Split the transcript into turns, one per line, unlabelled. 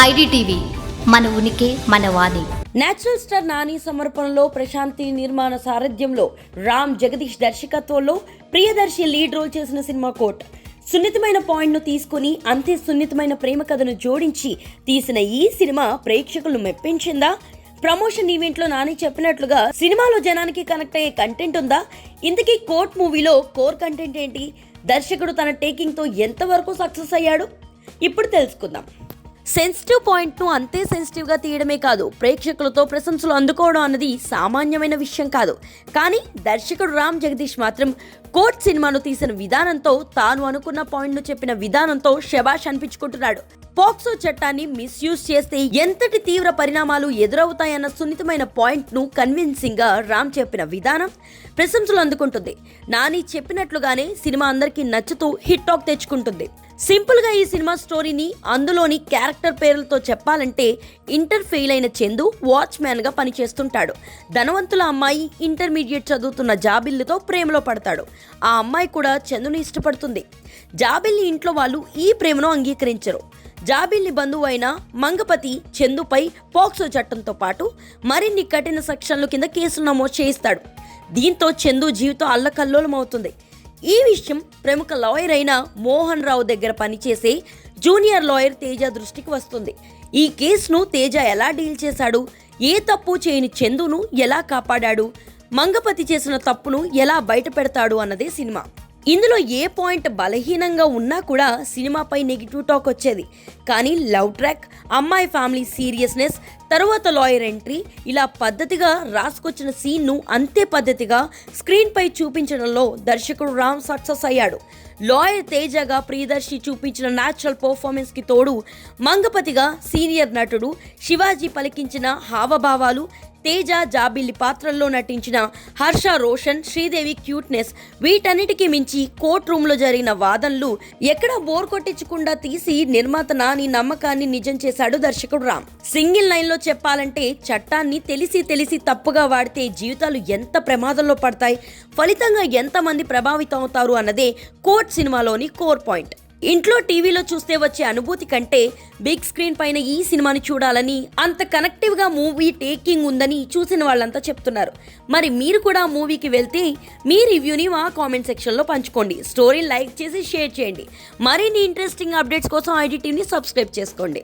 IDTV మన ఉనికి మన వాణి.
నేచురల్ స్టార్ నాని సమర్పణలో ప్రశాంతి నిర్మాణ సారథ్యంలో రామ్ జగదీష్ దర్శకత్వంలో ప్రియదర్శి లీడ్ రోల్ చేసిన సినిమా కోట్. సున్నితమైన పాయింట్ను తీసుకుని అంతే సున్నితమైన ప్రేమ కథను జోడించి తీసిన ఈ సినిమా ప్రేక్షకులను మెప్పించిందా? ప్రమోషన్ ఈవెంట్లో నాని చెప్పినట్లుగా సినిమాలో జనానికి కనెక్ట్ అయ్యే కంటెంట్ ఉందా? ఇంతకీ కోట్ మూవీలో కోర్ కంటెంట్ ఏంటి? దర్శకుడు తన టేకింగ్తో ఎంతవరకు సక్సెస్ అయ్యాడు? ఇప్పుడు తెలుసుకుందాం. సెన్సిటివ్ పాయింట్ను అంతే సెన్సిటివ్గా తీయడమే కాదు ప్రేక్షకులతో ప్రశంసలు అందుకోవడం అన్నది సామాన్యమైన విషయం కాదు. కానీ దర్శకుడు రామ్ జగదీష్ మాత్రం కోట్ సినిమాను తీసిన విధానంతో తాను అనుకున్న పాయింట్ను చెప్పిన విధానంతో శబాష్ అనిపించుకుంటున్నాడు. పోక్సో చట్టాన్ని మిస్యూజ్ చేస్తే ఎంతటి తీవ్ర పరిణామాలు ఎదురవుతాయన్న సున్నితమైన పాయింట్ను కన్విన్సింగ్గా రామ్ చెప్పిన విధానం ప్రశంసలు అందుకుంటుంది. నాని చెప్పినట్లుగానే సినిమా అందరికీ నచ్చుతూ హిట్ టాక్ తెచ్చుకుంటుంది. సింపుల్గా ఈ సినిమా స్టోరీని అందులోని క్యారెక్టర్ పేర్లతో చెప్పాలంటే ఇంటర్ ఫెయిల్ అయిన చందు వాచ్మ్యాన్గా పనిచేస్తుంటాడు. ధనవంతుల అమ్మాయి ఇంటర్మీడియట్ చదువుతున్న జాబిల్లుతో ప్రేమలో పడతాడు. ఆ అమ్మాయి కూడా చందుని ఇష్టపడుతుంది. జాబిల్లి ఇంట్లో వాళ్ళు ఈ ప్రేమను అంగీకరించరు. జాబిల్లి బంధువు అయిన మంగపతి చందుపై పోక్సో చట్టంతో పాటు మరిన్ని కఠిన సెక్షన్లు కింద కేసులు నమోదు చేయిస్తాడు. దీంతో చందు జీవితం అల్లకల్లోలమవుతుంది. ఈ విషయం ప్రముఖ లాయర్ అయిన మోహన్ రావు దగ్గర పనిచేసే జూనియర్ లాయర్ తేజ దృష్టికి వస్తుంది. ఈ కేసును తేజ ఎలా డీల్ చేశాడు? ఏ తప్పు చేయని చందును ఎలా కాపాడాడు? మంగపతి చేసిన తప్పును ఎలా బయట పెడతాడు అన్నదే సినిమా. ఇందులో ఏ పాయింట్ బలహీనంగా ఉన్నా కూడా సినిమాపై నెగిటివ్ టాక్ వచ్చేది. కానీ లవ్ ట్రాక్ అమ్మాయి ఫ్యామిలీ సీరియస్నెస్ తరువాత లాయర్ ఎంట్రీ ఇలా పద్ధతిగా రాసుకొచ్చిన సీన్ను అంతే పద్ధతిగా స్క్రీన్పై చూపించడంలో దర్శకుడు రామ్ సక్సెస్ అయ్యాడు. లాయర్ తేజగా ప్రియదర్శి చూపించిన న్యాచురల్ పర్ఫార్మెన్స్కి తోడు మంగపతిగా సీనియర్ నటుడు శివాజీ పలికించిన హావభావాలు తేజ జాబిల్లి పాత్రల్లో నటించిన హర్ష రోషన్ శ్రీదేవి క్యూట్నెస్ వీటన్నిటికీ మించి కోర్ట్ రూమ్లో జరిగిన వాదనలు ఎక్కడా బోర్ కొట్టించకుండా తీసి నిర్మాత నాని నమ్మకాన్ని నిజం చేశాడు దర్శకుడు రామ్. సింగిల్ లైన్లో చెప్పాలంటే చట్టాన్ని తెలిసి తెలిసి తప్పుగా వాడితే జీవితాలు ఎంత ప్రమాదంలో పడతాయి ఫలితంగా ఎంతమంది ప్రభావితం అవుతారు అన్నదే కోర్ట్ సినిమాలోని కోర్ పాయింట్. ఇంట్లో టీవీలో చూస్తే వచ్చే అనుభూతి కంటే బిగ్ స్క్రీన్ పైన ఈ సినిమాని చూడాలని అంత కనెక్టివ్గా మూవీ టేకింగ్ ఉందని చూసిన వాళ్ళంతా చెప్తున్నారు. మరి మీరు కూడా మూవీకి వెళ్తే మీ రివ్యూని మా కామెంట్ సెక్షన్లో పంచుకోండి. స్టోరీ లైక్ చేసి షేర్ చేయండి. మరిన్ని ఇంట్రెస్టింగ్ అప్డేట్స్ కోసం ఐడి టీవీని సబ్స్క్రైబ్ చేసుకోండి.